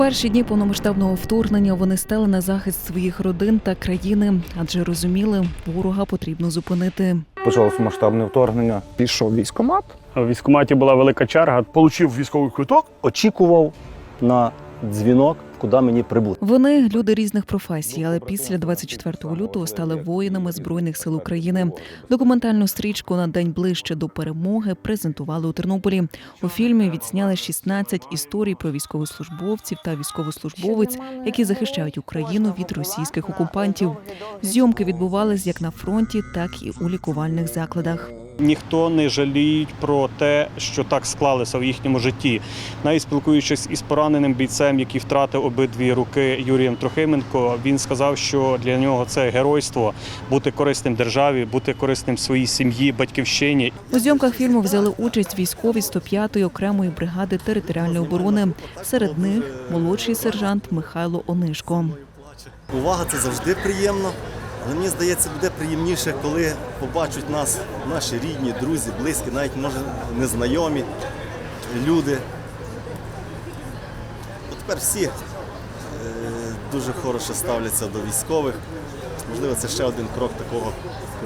перші дні повномасштабного вторгнення вони стали на захист своїх родин та країни, адже розуміли, ворога потрібно зупинити. Почалося масштабне вторгнення. Пішов військомат. військкомат, В військкоматі була велика черга. Получив військовий квиток, очікував на дзвінок, куди мені прибути. Вони люди різних професій, але після 24 лютого стали воїнами збройних сил України. Документальну стрічку на день ближче до перемоги презентували у Тернополі. У фільмі відсняли 16 історій про військовослужбовців та військовослужбовець, які захищають Україну від російських окупантів. Зйомки відбувались як на фронті, так і у лікувальних закладах. Ніхто не жаліють про те, що так склалося в їхньому житті. Навіть спілкуючись із пораненим бійцем, який втратив обидві руки Юрієм Трохименко, він сказав, що для нього це геройство бути корисним державі, бути корисним своїй сім'ї, батьківщині. У зйомках фільму взяли участь військові 105-ї окремої бригади територіальної оборони. Серед них молодший сержант Михайло Онишко. Увага це завжди приємно, але мені здається, буде приємніше, коли побачать нас наші рідні, друзі, близькі, навіть може незнайомі люди. От тепер всі е, дуже хороше ставляться до військових. Можливо, це ще один крок такого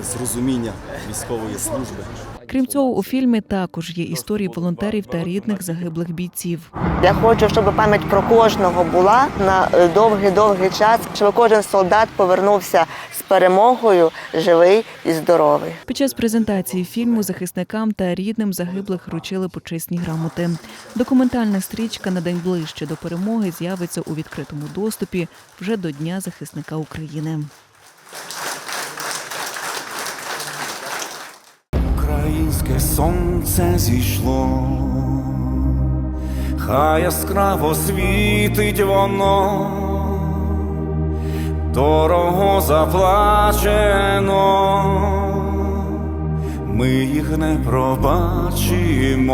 зрозуміння військової служби. Крім цього, у фільмі також є історії волонтерів та рідних загиблих бійців. Я хочу, щоб пам'ять про кожного була на довгий-довгий час, щоб кожен солдат повернувся перемогою живий і здоровий. Під час презентації фільму захисникам та рідним загиблих вручили почесні грамоти. Документальна стрічка на день ближче до перемоги з'явиться у відкритому доступі вже до Дня захисника України. Українське сонце зійшло, хай яскраво світить воно, дорого заплачено, ми їх не пробачимо.